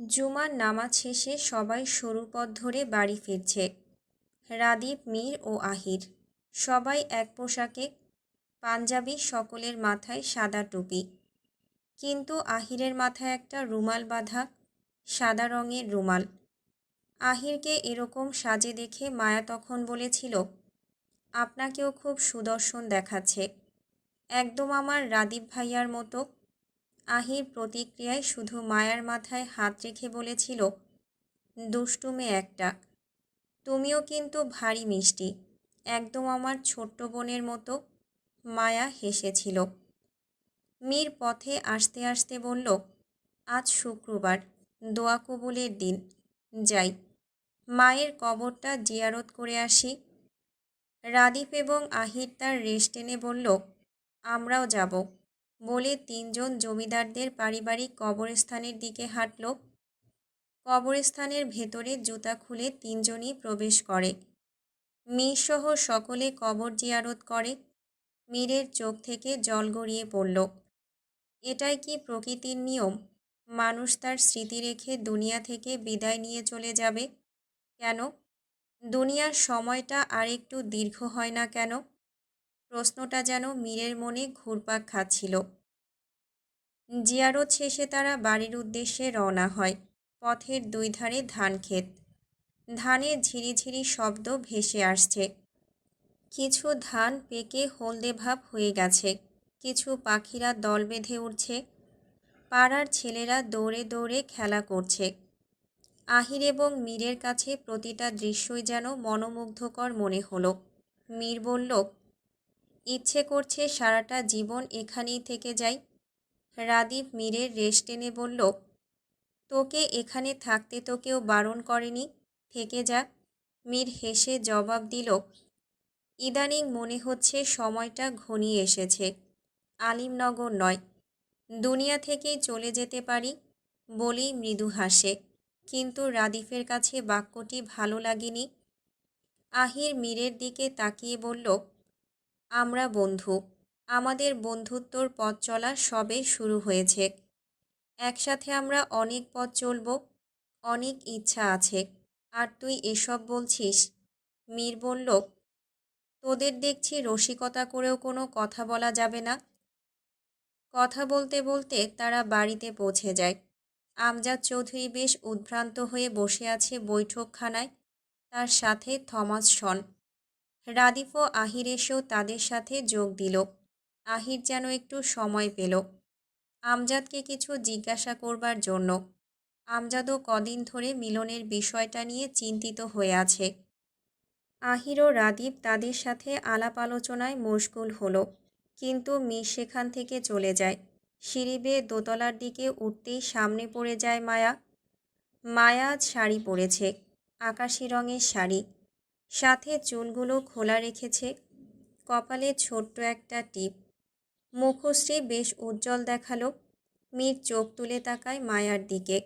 জুমার নামাজ শেষে সবাই সরু পথ ধরে বাড়ি ফিরছে। রাদীপ, মীর ও আহির। সবাই এক পোশাকে পাঞ্জাবি সকলের মাথায় সাদা টুপি। কিন্তু আহিরের মাথায় একটা রুমাল বাঁধা সাদা রঙের রুমাল। আহিরকে এরকম সাজে দেখে মায়া তখন বলেছিল, আপনাকেও খুব সুদর্শন দেখাচ্ছে। একদম আমার রাদীপ ভাইয়ার মতো আহির প্রতিক্রিয়ায় শুধু মায়ার মাথায় হাত রেখে বলেছিল দুষ্টুমে একটা। তুমিও কিন্তু ভারী মিষ্টি। একদম আমার ছোট্ট বোনের মতো। মায়া হেসেছিল। মীর পথে আসতে আসতে বলল, আজ শুক্রবার, দোয়া কবুলের দিন। যাই, মায়ের কবরটা জিয়ারত করে আসি। রাদীপ এবং আহির তার রেস্ট টেনে বলল, আমরাও যাব। বলে তিনজন জমিদারদের পারিবারিক কবরস্থানের দিকে হাঁটল। কবরস্থানের ভেতরে জুতা খুলে তিনজনই প্রবেশ করে। মীরসহ সকলে কবর জিয়ারত করে। মীরের চোখ থেকে জল গড়িয়ে পড়ল। এটাই কি প্রকৃতির নিয়ম? মানুষ তার স্মৃতি রেখে দুনিয়া থেকে বিদায় নিয়ে চলে যাবে? কেন? দুনিয়ার সময়টা আর একটু দীর্ঘ হয় না কেন? প্রশ্নটা যেন মীরের মনে ঘুরপাক খাচ্ছিল। জিয়ারত শেষে তারা বাড়ির উদ্দেশ্যে রওনা হয়, পথের দুই ধারে ধান ক্ষেত। ধানের ঝিরিঝিরি শব্দ ভেসে আসছে। কিছু ধান পেকে হলদে ভাব হয়ে গেছে, কিছু পাখিরা দল বেঁধে উঠছে পাড়ার ছেলেরা দৌড়ে দৌড়ে খেলা করছে। আহির এবং মীরের কাছে প্রতিটা দৃশ্যই যেন মনোমুগ্ধকর মনে হলো। মীর বলল ইচ্ছে করছে সারাটা জীবন এখানেই থেকে যাই। রাদীপ মীরের রেস্ট টেনে বলল, তোকে এখানে থাকতে তো কেউ বারণ করেনি, থেকে যা। মীর হেসে জবাব দিল, ইদানিং মনে হচ্ছে সময়টা ঘনিয়ে এসেছে। আলিমনগর নয়। দুনিয়া থেকেই চলে যেতে পারি বলেই মৃদু হাসে। কিন্তু রাদিফের কাছে বাক্যটি ভালো লাগেনি। আহির মীরের দিকে তাকিয়ে বলল আমরা বন্ধু। আমাদের বন্ধুত্বর পথ চলা সবে শুরু হয়েছে। একসাথে আমরা অনেক পথ চলব, অনেক ইচ্ছা আছে। আর তুই এসব বলছিস? মীর বলল, তোদের দেখছি রসিকতা করেও কোনো কথা বলা যাবে না। কথা বলতে বলতে তারা বাড়িতে পৌঁছে যায়। আমজাদ চৌধুরী বেশ উদ্ভ্রান্ত হয়ে বসে আছে বৈঠকখানায়। তার সাথে থমাস শন রাদিফ ও আহির এসেও তাদের সাথে যোগ দিল। আহির যেন একটু সময় পেল। আমজাদকে কিছু জিজ্ঞাসা করবার জন্য। আমজাদও কদিন ধরে মিলনের বিষয়টা নিয়ে চিন্তিত হয়ে আছে। আহির ও রাদীপ তাদের সাথে আলাপ আলোচনায় মশগুল হলো, কিন্তু মীর সেখান থেকে চলে যায়। সিঁড়ি দোতলার দিকে উঠতেই সামনে পড়ে যায় মায়া। মায়া আজ শাড়ি পরেছে, আকাশি রঙের শাড়ি। সাথে চুলগুলো খোলা রেখেছে। কপালে ছোট্ট একটা টিপ। মুখশ্রী বেশ উজ্জ্বল দেখাল। মীর চোখ তুলে তাকায় মায়ার দিকে।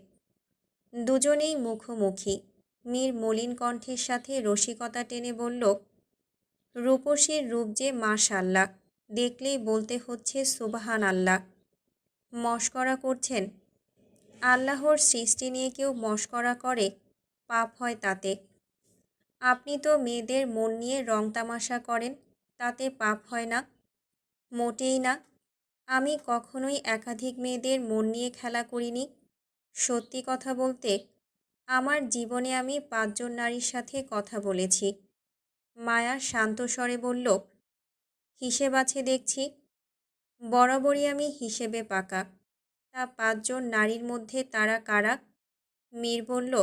দুজনেই মুখোমুখি। মীর মলিন কণ্ঠের সাথে রসিকতা টেনে বলল, রূপসীর রূপ যে মাশাল্লাহ। দেখলেই বলতে হচ্ছে সুবাহান আল্লাহ মস্করা করছেন। আল্লাহর সৃষ্টি নিয়ে কেউ মস্করা করে, পাপ হয় তাতে। আপনি তো মেয়েদের মন নিয়ে রং তামাশা করেন, তাতে পাপ হয় না, মোটেই না। আমি কখনোই একাধিক মেয়েদের মন নিয়ে খেলা করিনি। সত্যি কথা বলতে, আমার জীবনে আমি পাঁচজন নারীর সাথে কথা বলেছি। মায়া শান্ত স্বরে বলল, হিসেব আছে দেখছি। বরাবরই আমি হিসেবে পাকা। তা পাঁচজন নারীর মধ্যে তারা কারা? মীর বলল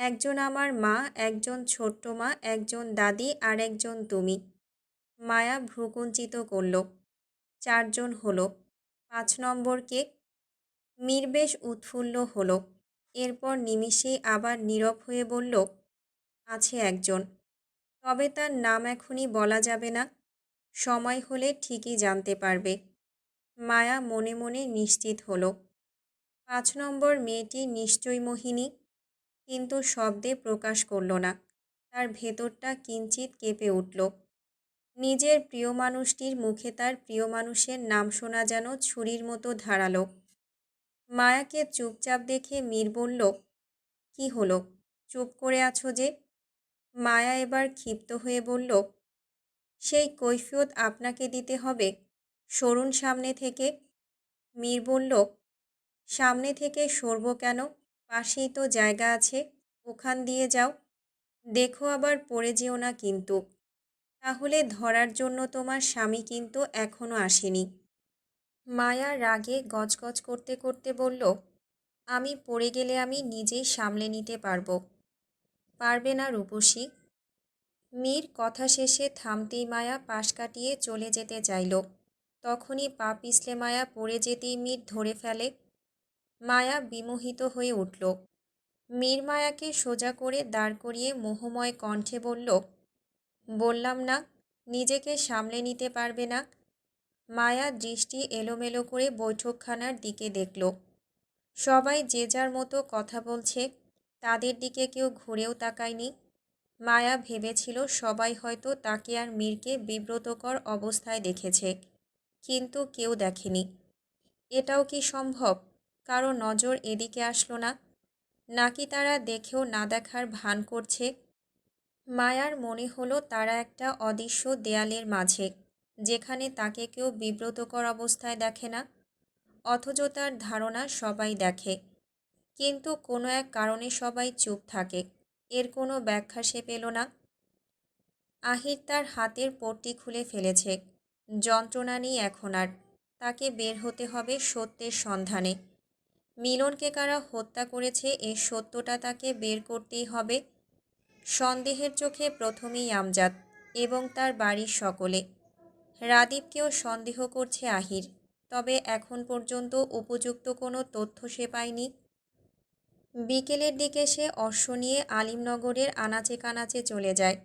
একজন আমার মা, একজন ছোট্ট মা, একজন দাদি আর একজন তুমি। মায়া ভ্রুকুঞ্চিত করল। চারজন হলো। পাঁচ নম্বর কে মীর বেশ উৎফুল্ল হলো। এরপর নিমিষেই আবার নীরব হয়ে বলল, আছে একজন। তবে তার নাম এখনই বলা যাবে না। সময় হলে ঠিকই জানতে পারবে। মায়া মনে মনে নিশ্চিত হলো। পাঁচ নম্বর মেয়েটি নিশ্চয়ই মোহিনী। কিন্তু শব্দে প্রকাশ করল না। তার ভেতরটা কিঞ্চিত কেঁপে উঠল। নিজের প্রিয় মানুষটির মুখে তার প্রিয় মানুষের নাম শোনা যেন ছুরির মতো ধারালো। মায়াকে চুপচাপ দেখে মীর বলল, কি হলো? চুপ করে আছো যে? মায়া এবার ক্ষিপ্ত হয়ে বলল, সেই কৈফিয়ত আপনাকে দিতে হবে। সরুন সামনে থেকে। মীর বলল, সামনে থেকে সরব কেন? পাশেই তো জায়গা আছে, ওখান দিয়ে যাও। দেখো আবার পড়ে যেও না কিন্তু। তাহলে ধরার জন্য তোমার স্বামী কিন্তু এখনও আসেনি। মায়া রাগে গজগজ করতে করতে বলল, আমি পড়ে গেলে আমি নিজেই সামলে নিতে পারব। পারবে না রূপসী মীর কথা শেষে থামতেই মায়া পাশ কাটিয়ে চলে যেতে চাইল। তখনই পা পিছলে মায়া পড়ে যেতেই মীর ধরে ফেলে মায়া বিমোহিত হয়ে উঠল। মীর মায়াকে সোজা করে দাঁড় করিয়ে মোহময় কণ্ঠে বলল, বললাম না, নিজেকে সামলে নিতে পারবে না? মায়া দৃষ্টি এলোমেলো করে বৈঠকখানার দিকে দেখল। সবাই যে যার মতো কথা বলছে, তাদের দিকে কেউ ঘুরেও তাকায়নি। মায়া ভেবেছিল সবাই হয়তো তাকে আর মীরকে বিব্রতকর অবস্থায় দেখেছে, কিন্তু কেউ দেখেনি। এটাও কি সম্ভব? কারও নজর এদিকে আসলো না। নাকি তারা দেখেও না দেখার ভান করছে? মায়ার মনে হলো তারা একটা অদৃশ্য দেয়ালের মাঝে, যেখানে তাকে কেউ বিব্রতকর অবস্থায় দেখে না। অথচ তার ধারণা সবাই দেখে। কিন্তু কোনো এক কারণে সবাই চুপ থাকে, এর কোনো ব্যাখ্যা সে পেল না। আহির তার হাতের পট্টি খুলে ফেলেছে। যন্ত্রণা নেই এখন আর, তাকে বের হতে হবে সত্যের সন্ধানে। মিলনকে কারা হত্যা করেছে এই সত্যটা তাকে বের করতেই হবে। সন্দেহের চোখে প্রথমেই আমজাদ এবং তার বাড়ির সকলে। রাদীপকেও সন্দেহ করছে আহির, তবে এখন পর্যন্ত উপযুক্ত কোনো তথ্য সে পায়নি। বিকেলের দিকে সে অশ্ব নিয়ে আলিমনগরের আনাচে কানাচে চলে যায়।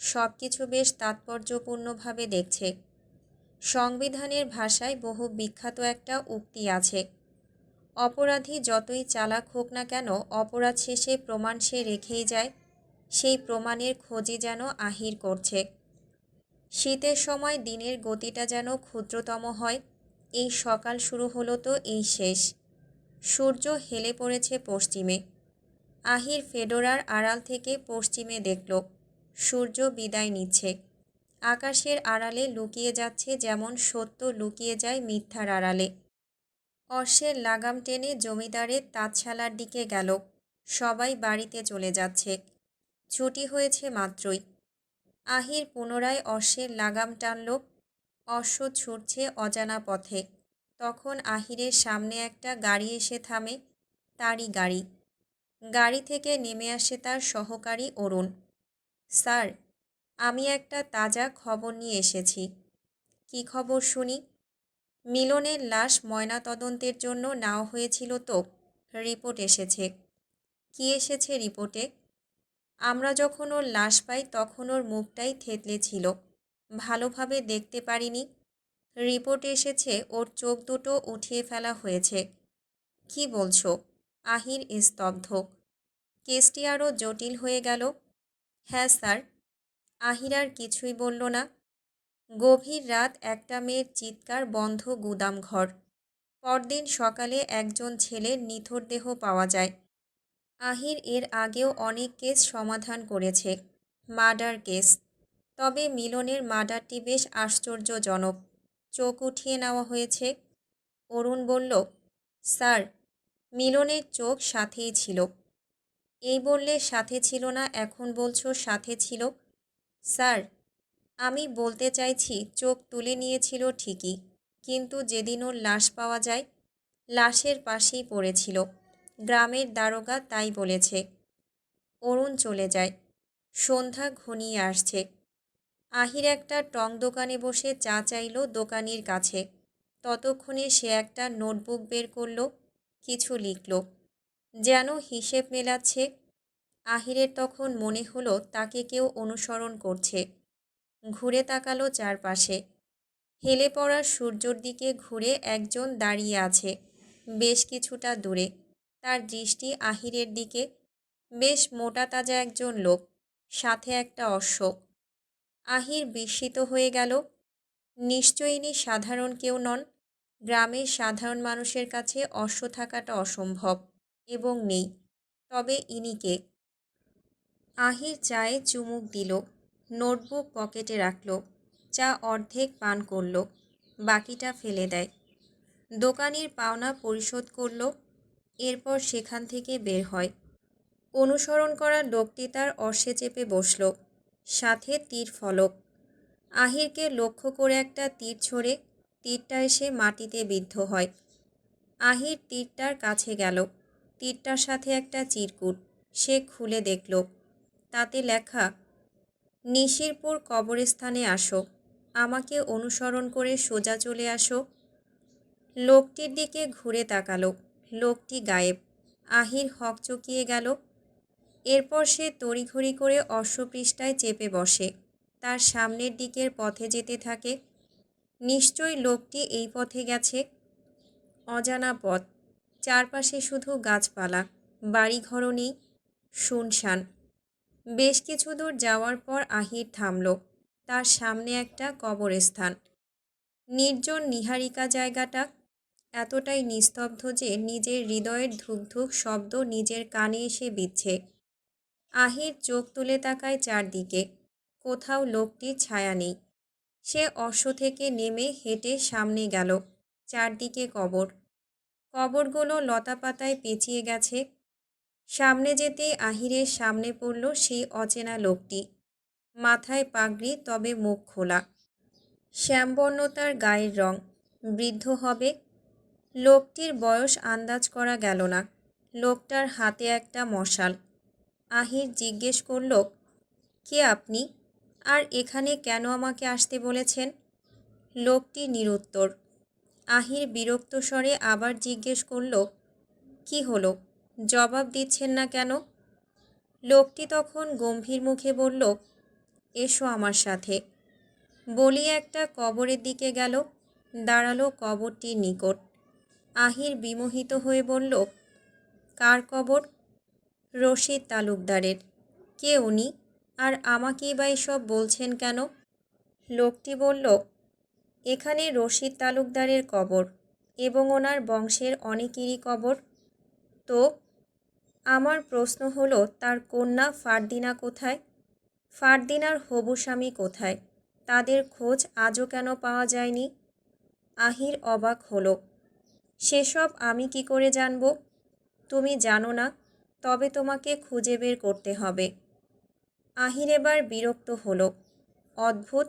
সব কিছু বেশ তাৎপর্যপূর্ণভাবে দেখছে। সংবিধানের ভাষায় বহু বিখ্যাত একটা উক্তি আছে। অপরাধী যতই চালাক হোক না কেন, অপরাধ শেষে প্রমাণ সে রেখেই যায়। সেই প্রমাণের খোঁজই যেন আহির করছে। শীতের সময় দিনের গতিটা যেন ক্ষুদ্রতম হয়। এই সকাল শুরু হলো তো এই শেষ। সূর্য হেলে পড়েছে পশ্চিমে। আহির ফেডোরার আড়াল থেকে পশ্চিমে দেখল। সূর্য বিদায় নিচ্ছে। আকাশের আড়ালে লুকিয়ে যাচ্ছে যেমন সত্য লুকিয়ে যায় মিথ্যার আড়ালে। অশ্বের লাগাম টেনে জমিদারের তাঁতশালার দিকে গেল। সবাই বাড়িতে চলে যাচ্ছে। ছুটি হয়েছে মাত্রই। আহির পুনরায় অশ্বের লাগাম টানল। অশ্ব ছুটছে অজানা পথে। তখন আহিরের সামনে একটা গাড়ি এসে থামে। তারই গাড়ি। গাড়ি থেকে নেমে আসে তার সহকারী অরুণ। স্যার, আমি একটা তাজা খবর নিয়ে এসেছি। কি খবর শুনি? মিলনের লাশ ময়নাতদন্তের জন্য নেওয়া হয়েছিল তো? রিপোর্ট এসেছে। কি এসেছে রিপোর্টে? আমরা যখন ওর লাশ পাই তখন ওর মুখটাই থেতলে ছিল। ভালোভাবে দেখতে পারিনি। রিপোর্ট এসেছে ওর চোখ দুটো উঠিয়ে ফেলা হয়েছে। কি বলছো? আহির স্তব্ধ। কেসটি আরও জটিল হয়ে গেল? হ্যাঁ স্যার। আহির আর কিছুই বলল না। গভীর রাত একটা মেয়ের চিৎকার, বন্ধ গুদাম ঘর। পরদিন সকালে একজন ছেলের নিথর দেহ পাওয়া যায়। আহির এর আগেও অনেক কেস সমাধান করেছে। Murder case. তবে মিলনের মার্ডারটি বেশ আশ্চর্যজনক। চোখ উঠিয়ে নেওয়া হয়েছে। অরুণ বলল, স্যার, মিলনের চোখ সাথেই ছিল। এই বললে সাথে ছিল না, এখন বলছো সাথে ছিল? স্যার আমি বলতে চাইছি, চোখ তুলে নিয়েছিল ঠিকই, কিন্তু যেদিন ওর লাশ পাওয়া যায়, লাশের পাশেই পড়েছিল। গ্রামের দারোগা তাই বলেছে, অরুণ চলে যায়, সন্ধ্যা ঘনিয়ে আসছে। আহির একটা টং দোকানে বসে চা চাইল দোকানির কাছে। ততক্ষণে সে একটা নোটবুক বের করল, কিছু লিখল। যেন হিসেব মেলাচ্ছে, আহিরের তখন মনে হলো তাকে কেউ অনুসরণ করছে। ঘুরে তাকালো চারপাশে। হেলে পড়া সূর্যর দিকে ঘুরে একজন দাঁড়িয়ে আছে বেশ কিছুটা দূরে। তার দৃষ্টি আহিরের দিকে। বেশ মোটা তাজা একজন লোক, সাথে একটা অশ্ব আহির বিস্মিত হয়ে গেল। নিশ্চয়ই ইনি সাধারণ কেউ নন। গ্রামের সাধারণ মানুষের কাছে অশ্ব থাকাটা অসম্ভব এবং নেই। তবে ইনিকে আহির চায়ে চুমুক দিল। নোটবুক পকেটে রাখল, চা অর্ধেক পান করল, বাকিটা ফেলে দেয়। দোকানির পাওনা পরিশোধ করল, এরপর সেখান থেকে বের হয়। অনুসরণ করা লোকটি তার অর্শে চেপে বসল, সাথে তীর ফলক। আহিরকে লক্ষ্য করে একটা তীর ছড়ে তীরটা এসে মাটিতে বিদ্ধ হয়। আহির তীরটার কাছে গেল, তীরটার সাথে একটা চিরকুট সে খুলে দেখল, তাতে লেখা নিশিরপুর কবরস্থানে আসো, আমাকে অনুসরণ করে সোজা চলে আসো। লোকটির দিকে ঘুরে তাকালো, লোকটি গায়েব, আহির হক চকিয়ে গেল। এরপর সে তড়িঘড়ি করে অশ্বপৃষ্ঠায় চেপে বসে, তার সামনের দিকের পথে যেতে থাকে। নিশ্চয়ই লোকটি এই পথে গেছে। অজানা পথ, চারপাশে শুধু গাছপালা, বাড়িঘরও নেই, শুনশান। বেশ কিছু দূর যাওয়ার পর আহির থামল। তার সামনে একটা কবরস্থান। নির্জন নিহারিকা জায়গাটা এতটাই নিস্তব্ধ যে নিজের হৃদয়ের ধুকধুক শব্দ নিজের কানে এসে বিচ্ছে আহির চোখ তুলে তাকায় চারদিকে। কোথাও লোকটির ছায়া নেই। সে অশ্ব থেকে নেমে হেঁটে সামনে গেল, চারদিকে কবর। কবরগুলো লতাপাতায় পেঁচিয়ে গেছে সামনে যেতেই আহিরের সামনে পড়ল সেই অচেনা লোকটি। মাথায় পাগড়ি, তবে মুখ খোলা। শ্যামবর্ণ তার গায়ের রং। বৃদ্ধ হবে। লোকটির বয়স আন্দাজ করা গেল না। লোকটার হাতে একটা মশাল। আহির জিজ্ঞেস করল, কে আপনি? আর এখানে কেন আমাকে আসতে বলেছেন? লোকটি নিরুত্তর। আহির বিরক্ত স্বরে আবার জিজ্ঞেস করল, কি হলো? জবাব দিচ্ছেন না কেন? লোকটি তখন গম্ভীর মুখে বলল, এসো আমার সাথে। বলি একটা কবরের দিকে গেল, দাঁড়াল কবরটির নিকট। আহির বিমোহিত হয়ে বলল, কার কবর? রশিদ তালুকদারের। কে উনি? আর আমাকেই বা এসব বলছেন কেন? লোকটি বলল, এখানে রশিদ তালুকদারের কবর এবং ওনার বংশের অনেকেরই কবর। তো আমার প্রশ্ন হলো, তার কন্যা ফারদিনা কোথায়? ফারদিনার হবু স্বামী কোথায়? তাদের খোঁজ আজও কেন পাওয়া যায়নি? আহির অবাক হলো, সেসব আমি কি করে জানব? তুমি জানো না, তবে তোমাকে খুঁজে বের করতে হবে। আহির এবার বিরক্ত হলো, অদ্ভুত,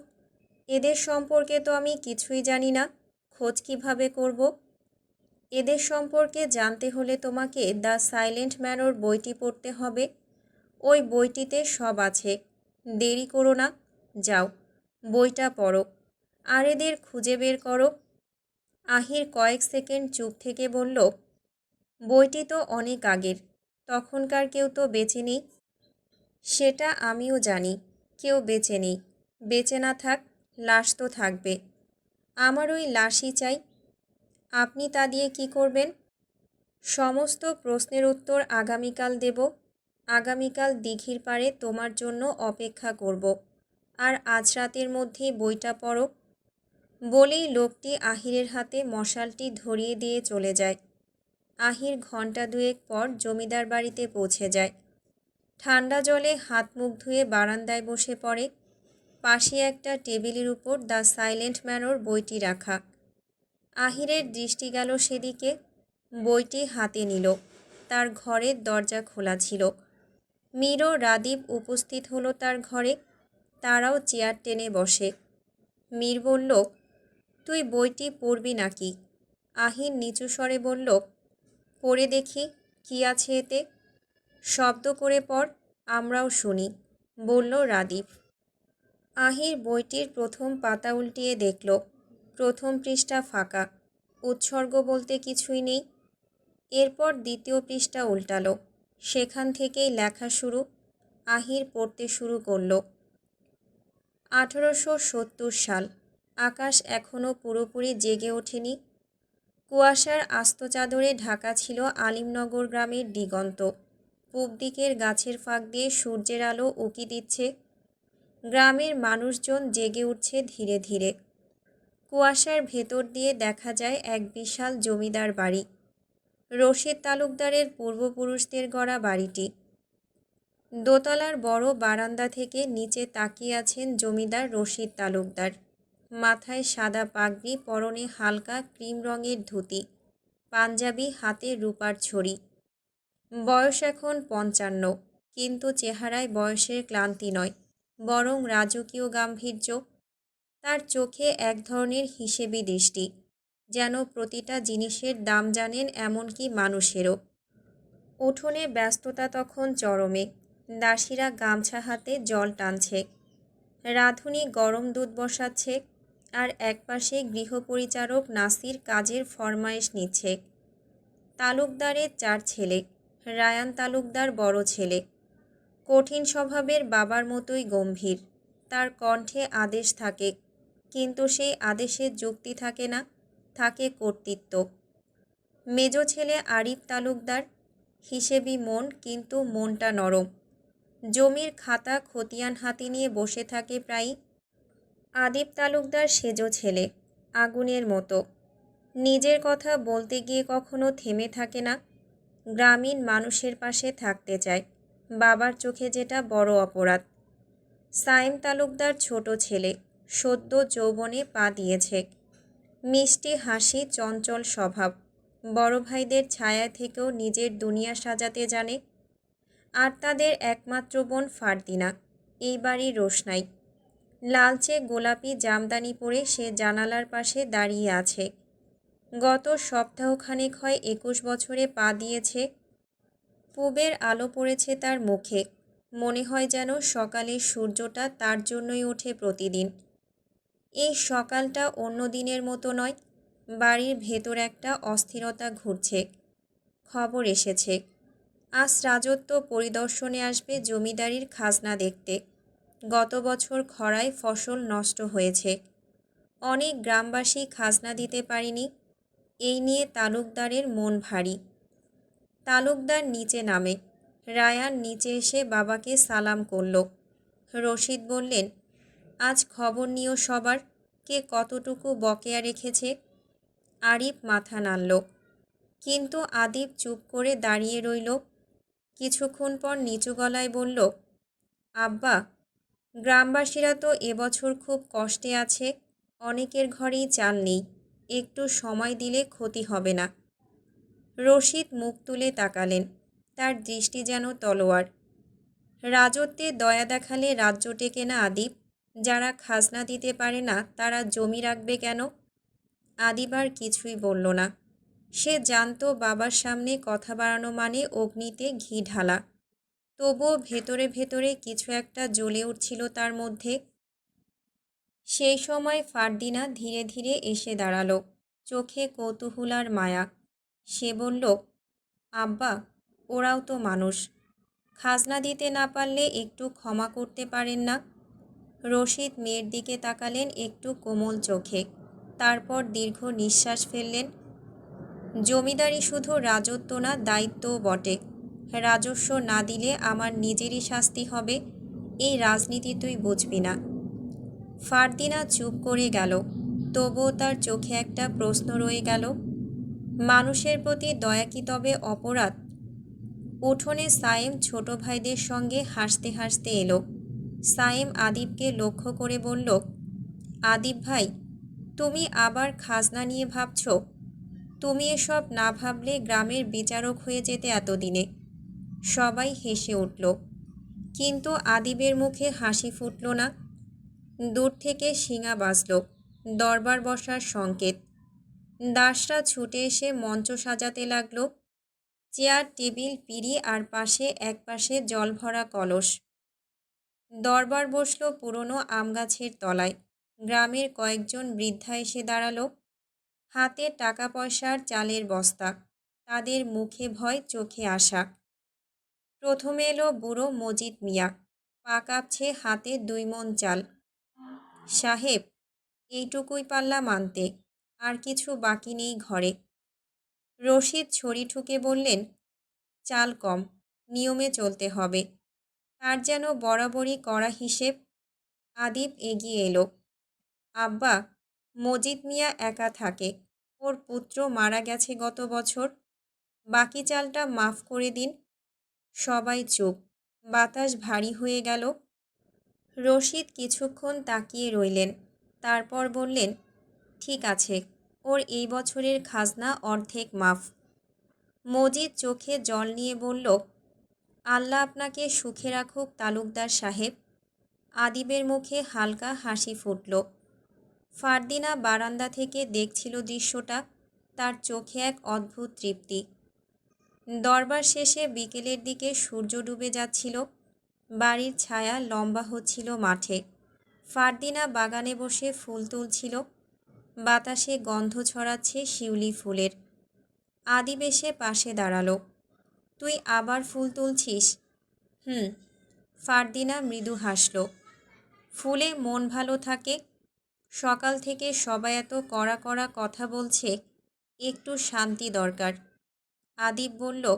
এদের সম্পর্কে তো আমি কিছুই জানি না, খোঁজ কীভাবে করব? এদের সম্পর্কে জানতে হলে তোমাকে দ্য সাইলেন্ট ম্যানোর বইটি পড়তে হবে। ওই বইটিতে সব আছে। দেরি করো না। যাও, বইটা পড়ো। আর এদের খুঁজে বের করো। আহির কয়েক সেকেন্ড চুপ থেকে বলল, বইটি তো অনেক আগের। তখনকার কেউ তো বেঁচে নেই। সেটা আমিও জানি। কেউ বেঁচে নেই। বেঁচে না থাক, লাশ তো থাকবে। আমার ওই লাশই চাই। আপনি তা দিয়ে কি করবেন? সমস্ত প্রশ্নের উত্তর আগামীকাল দেব। আগামীকাল দিঘির পাড়ে তোমার জন্য অপেক্ষা করব। আর আজ রাতের মধ্যেই বইটা পড়ো। বলেই লোকটি আহিরের হাতে মশালটি ধরিয়ে দিয়ে চলে যায়। আহির ঘণ্টা দুয়েক পর জমিদার বাড়িতে পৌঁছে যায়। ঠান্ডা জলে হাত মুখ ধুয়ে বারান্দায় বসে পড়ে। পাশে একটা টেবিলের উপর দ্য সাইলেন্ট ম্যানোর বইটি রাখা। আহিরের দৃষ্টি গেল সেদিকে, বইটি হাতে নিল। তার ঘরের দরজা খোলা ছিল। মীর রাদীপ উপস্থিত হলো তার ঘরে, তারাও চেয়ার টেনে বসে। মীর বলল, তুই বইটি পড়বি নাকি? আহির নিচু স্বরে বলল, পড়ে দেখি, কি আছে এতে? শব্দ করে পড়, আমরাও শুনি, বলল রাদীপ। আহির বইটির প্রথম পাতা উল্টিয়ে দেখল। প্রথম পৃষ্ঠা ফাঁকা। উৎসর্গ বলতে কিছুই নেই। এরপর দ্বিতীয় পৃষ্ঠা উল্টালো। সেখান থেকেই লেখা শুরু, আহির পড়তে শুরু করল। আঠেরোশো সত্তর সাল। আকাশ এখনও পুরোপুরি জেগে ওঠেনি। কুয়াশার আস্ত চাদরে ঢাকা ছিল আলিমনগর গ্রামের দিগন্ত। পূব দিকের গাছের ফাঁক দিয়ে সূর্যের আলো উকি দিচ্ছে। গ্রামের মানুষজন জেগে উঠছে ধীরে ধীরে। কুয়াশার ভেতর দিয়ে দেখা যায় এক বিশাল জমিদার বাড়ি। রশিদ তালুকদারের পূর্বপুরুষদের গড়া বাড়িটি। দোতলার বড় বারান্দা থেকে নিচে তাকিয়ে আছেন জমিদার রশিদ তালুকদার। মাথায় সাদা পাগড়ি, পরনে হালকা ক্রিম রঙের ধুতি, পাঞ্জাবি, হাতে রূপার ছড়ি। বয়স এখন পঞ্চান্ন, কিন্তু চেহারায় বয়সের ক্লান্তি নয়, বরং রাজকীয় গাম্ভীর্য তার চোখে এক ধরনের হিসেবি দৃষ্টি, যেন প্রতিটা জিনিসের দাম জানেন এমনকি মানুষেরও। উঠোনে ব্যস্ততা তখন চরমে, দাসীরা গামছা হাতে জল টানছে। রাঁধুনি গরম দুধ বসাচ্ছে আর একপাশে গৃহপরিচারক নাসির কাজের ফরমায়েশ নিচ্ছে। তালুকদারের চার ছেলে, রায়ান তালুকদার বড় ছেলে। কঠিন স্বভাবের বাবার মতোই গম্ভীর, তার কণ্ঠে আদেশ থাকে কিন্তু সেই আদেশের যুক্তি থাকে না, থাকে কর্তৃত্ব। মেজ ছেলে আরিফ তালুকদার হিসেবি মন কিন্তু মনটা নরম। জমির খাতা খতিয়ান হাতি নিয়ে বসে থাকে প্রায়ই। আদিব তালুকদার সেজ ছেলে, আগুনের মতো। নিজের কথা বলতে গিয়ে কখনো থেমে থাকে না। গ্রামীণ মানুষের পাশে থাকতে চায়, বাবার চোখে যেটা বড় অপরাধ। সাইম তালুকদার ছোট ছেলে সদ্য যৌবনে পা দিয়েছে। মিষ্টি হাসি, চঞ্চল স্বভাব। বড় ভাইদের ছায়া থেকেও নিজের দুনিয়া সাজাতে জানে। আর তাদের একমাত্র বোন ফারদিনা। এই রোশনাই। লালচে গোলাপি জামদানি পরে সে জানালার পাশে দাঁড়িয়ে আছে। গত সপ্তাহখানেক হয় একুশ বছরে পা দিয়েছে। পূবের আলো পড়েছে তার মুখে। মনে হয় যেন সকালের সূর্যটা তার জন্যই ওঠে প্রতিদিন। এই সকালটা অন্য দিনের মতো নয়, বাড়ির ভেতর একটা অস্থিরতা ঘুরছে। খবর এসেছে, আজ রাজত্ব পরিদর্শনে আসবে জমিদারির খাজনা দেখতে। গত বছর খরায় ফসল নষ্ট হয়েছে। অনেক গ্রামবাসী খাজনা দিতে পারেনি, এই নিয়ে তালুকদারের মন ভারী। তালুকদার নিচে নামে, রায়ান নিচে এসে বাবাকে সালাম করল। রশিদ বললেন আজ খবর নিও সবার, কে কতটুকু বকেয়া রেখেছে? আরিফ মাথা নাড়ল। কিন্তু আদিব চুপ করে দাঁড়িয়ে রইল। কিছুক্ষণ পর নিচু গলায় বলল, আব্বা, গ্রামবাসীরা তো এবছর খুব কষ্টে আছে, অনেকের ঘরেই চাল নেই, একটু সময় দিলে ক্ষতি হবে না। রশিদ মুখ তুলে তাকালেন, তার দৃষ্টি যেন তলোয়ার। রাজত্বে দয়া দেখালে রাজ্য টেকে না আদিব। যারা খাজনা দিতে পারে না, তারা জমি রাখবে কেন? আদিবার কিছুই বলল না। সে জানত বাবার সামনে কথা বাড়ানো মানে অগ্নিতে ঘি ঢালা। তবুও ভেতরে ভেতরে কিছু একটা জ্বলে উঠছিল তার মধ্যে। সেই সময় ফারদিনা ধীরে ধীরে এসে দাঁড়াল। চোখে কৌতূহল আর মায়া। সে বলল, আব্বা, ওরাও তো মানুষ। খাজনা দিতে না পারলে একটু ক্ষমা করতে পারেন না? রশিদ মেয়ের দিকে তাকালেন একটু কোমল চোখে। তারপর দীর্ঘ নিঃশ্বাস ফেললেন। জমিদারি শুধু রাজত্ব না, দায়িত্বও বটে। রাজস্ব না দিলে আমার নিজেরই শাস্তি হবে, এই রাজনীতি তুই বুঝবি না। ফারদিনা চুপ করে গেল। তবুও তার চোখে একটা প্রশ্ন রয়ে গেল। মানুষের প্রতি দয়া কি তবে অপরাধ? উঠোনে সায়েম ছোট ভাইদের সঙ্গে হাসতে হাসতে এলো। সায়েম আদিবকে লক্ষ্য করে বলল, আদিব ভাই, তুমি আবার খাজনা নিয়ে ভাবছ? তুমি এসব না ভাবলে গ্রামের বিচারক হয়ে যেতে এতদিনে। সবাই হেসে উঠল। কিন্তু আদিবের মুখে হাসি ফুটল না। দূর থেকে শিঙা বাজল, দরবার বসার সংকেত। দাসরা ছুটে এসে মঞ্চ সাজাতে লাগল। চেয়ার, টেবিল, পিড়ি আর পাশে এক পাশে জল ভরা কলস। দরবার বসল পুরনো আম গাছের তলায়। গ্রামের কয়েকজন বৃদ্ধা এসে দাঁড়াল। হাতে টাকা পয়সার চালের বস্তা। তাদের মুখে ভয়, চোখে আশা। প্রথমে এলো বুড়ো মজিদ মিয়া। পা কাঁপছে হাতে দুই মন চাল। সাহেব, এইটুকুই পারলাম আনতে আর কিছু বাকি নেই ঘরে। রশিদ ছড়ি ঠুকে বললেন, চাল কম, নিয়মে চলতে হবে। তার যেন বরাবরই করা হিসেব আদিব এগিয়ে এলো। আব্বা, মজিদ মিয়া একা থাকে। ওর পুত্র মারা গেছে গত বছর। বাকি চালটা মাফ করে দিন। সবাই চুপ। বাতাস ভারী হয়ে গেল। রশিদ কিছুক্ষণ তাকিয়ে রইলেন। তারপর বললেন, ঠিক আছে, ওর এই বছরের খাজনা অর্ধেক মাফ। মজিদ চোখে জল নিয়ে বলল আল্লাহ আপনাকে সুখে রাখুক, তালুকদার সাহেব। আদিবের মুখে হালকা হাসি ফুটল। ফারদিনা বারান্দা থেকে দেখছিল দৃশ্যটা, তার চোখে এক অদ্ভুত তৃপ্তি। দরবার শেষে বিকেলের দিকে সূর্য ডুবে যাচ্ছিল, বাড়ির ছায়া লম্বা হচ্ছিল মাঠে। ফারদিনা বাগানে বসে ফুল তুলছিল, বাতাসে গন্ধ ছড়াচ্ছে শিউলি ফুলের। আদিবেশে পাশে দাঁড়াল। তুই আবার ফুল তুলছিস? হুম। ফারদিনা মৃদু হাসল। ফুলে মন ভালো থাকে। সকাল থেকে সবাই এত কড়া কড়া কথা বলছে, একটু শান্তি দরকার। আদিব বলল,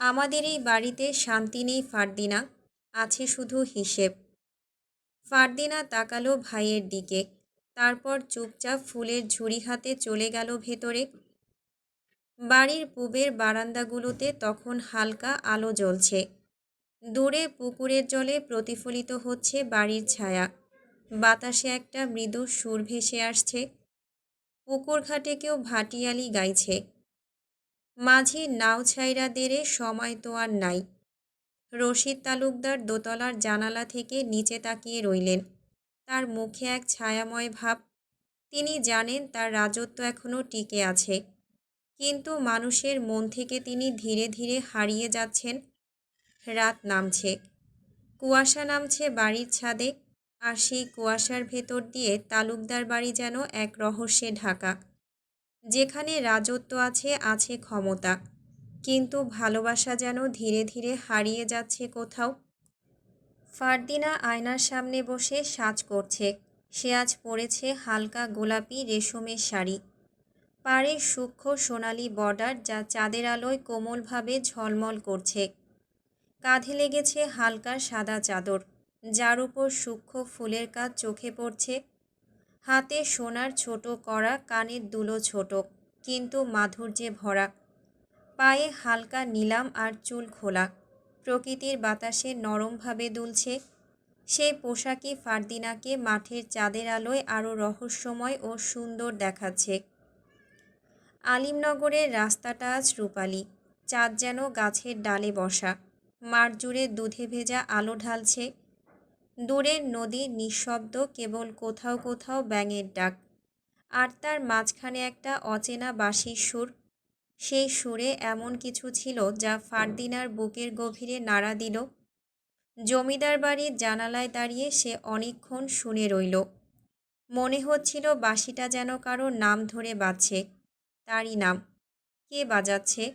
আমাদের এই বাড়িতে শান্তি নেই ফারদিনা, আছে শুধু হিসেব। ফারদিনা তাকালো ভাইয়ের দিকে, তারপর চুপচাপ ফুলের ঝুড়ি হাতে চলে গেল ভেতরে। বাড়ির পূবের বারান্দাগুলোতে তখন হালকা আলো জ্বলছে। দূরে পুকুরের জলে প্রতিফলিত হচ্ছে বাড়ির ছায়া। বাতাসে একটা মৃদু সুর ভেসে আসছে। পুকুর ঘাটে কেউ ভাটিয়ালি গাইছে। মাঝি নাও ছাইরা দেরে সময় তো আর নাই। রশিদ তালুকদার দোতলার জানালা থেকে নিচে তাকিয়ে রইলেন। তার মুখে এক ছায়াময় ভাব। তিনি জানেন তার রাজত্ব এখনও টিকে আছে। কিন্তু মানুষের মন থেকে তিনি ধীরে ধীরে হারিয়ে যাচ্ছেন। রাত নামছে। কুয়াশা নামছে বাড়ির ছাদে, আর সেই কুয়াশার ভেতর দিয়ে তালুকদার বাড়ি যেন এক রহস্যে ঢাকা। যেখানে রাজত্ব আছে আছে ক্ষমতা। কিন্তু ভালোবাসা যেন ধীরে ধীরে হারিয়ে যাচ্ছে কোথাও। ফারদিনা আয়নার সামনে বসে সাজ করছে। সে আজ পরেছে হালকা গোলাপি রেশমের শাড়ি। পাড়ে সূক্ষ্ম সোনালি বর্ডার যা চাঁদের আলোয় কোমলভাবে ঝলমল করছে। কাঁধে লেগেছে হালকা সাদা চাদর, যার উপর সূক্ষ্ম ফুলের কাজ চোখে পড়ছে। হাতে সোনার ছোট করা কানের দুলো ছোট, কিন্তু মাধুর্যে ভরা। পায়ে হালকা নিলাম আর চুল খোলা, প্রকৃতির বাতাসে নরমভাবে দুলছে। সেই পোশাকই ফারদিনাকে মাঠের চাঁদের আলোয় আরও রহস্যময় ও সুন্দর দেখাচ্ছে। আলিমনগরের রাস্তাটা আজ রূপালি, চাঁদ যেন গাছের ডালে বসা। মাঠ জুড়ে দুধে ভেজা আলো ঢালছে। দূরের নদী নিঃশব্দ, কেবল কোথাও কোথাও ব্যাঙের ডাক। আর তার মাঝখানে একটা অচেনা বাঁশির সুর। সেই সুরে এমন কিছু ছিল যা ফারদিনার বুকের গভীরে নাড়া দিল। জমিদার বাড়ির জানালায় দাঁড়িয়ে সে অনেকক্ষণ শুনে রইল। মনে হচ্ছিল বাঁশিটা যেন কারও নাম ধরে বাজছে। তারই নাম। কে বাজাচ্ছে?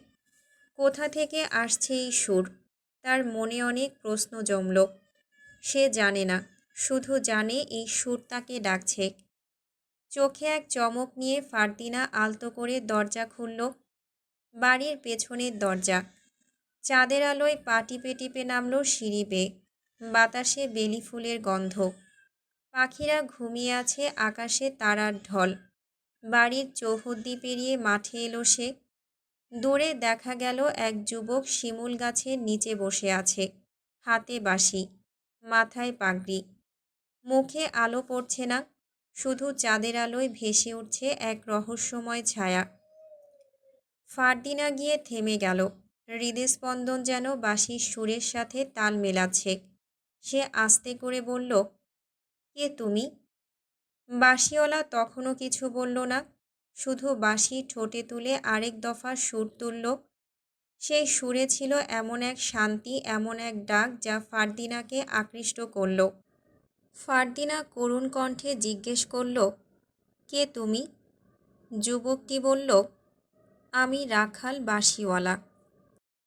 কোথা থেকে আসছে এই সুর? তার মনে অনেক প্রশ্ন জমল। সে জানে না, শুধু জানে এই সুর তাকে ডাকছে। চোখে এক চমক নিয়ে ফারদিনা আলতো করে দরজা খুলল। বাড়ির পেছনের দরজা। চাঁদের আলোয় পা টিপে টিপে নামলো সিঁড়ি বেয়ে। বাতাসে বেলি ফুলের গন্ধ। পাখিরা ঘুমিয়ে আছে আকাশে তারার ঢল। বাড়ির চৌহদ্দি পেরিয়ে মাঠে এলো সে। দূরে দেখা গেল এক যুবক শিমুল গাছের নিচে বসে আছে, হাতে বাঁশি, মাথায় পাগড়ি। মুখে আলো পড়ছে না, শুধু চাঁদের আলোয় ভেসে উঠছে এক রহস্যময় ছায়া। ফারদিনা গিয়ে থেমে গেল, হৃদস্পন্দন যেন বাঁশির সুরের সাথে তাল মেলাচ্ছে। সে আস্তে করে বলল, কে তুমি? বাঁশিওয়ালা তখনও কিছু বলল না, শুধু বাঁশি ঠোঁটে তুলে আরেক দফা সুর তুলল। সেই সুরে ছিল এমন এক শান্তি, এমন এক ডাক যা ফারদিনাকে আকৃষ্ট করল। ফারদিনা করুণ কণ্ঠে জিজ্ঞেস করল, কে তুমি? যুবকটি বলল, আমি রাখাল বাঁশিওয়ালা।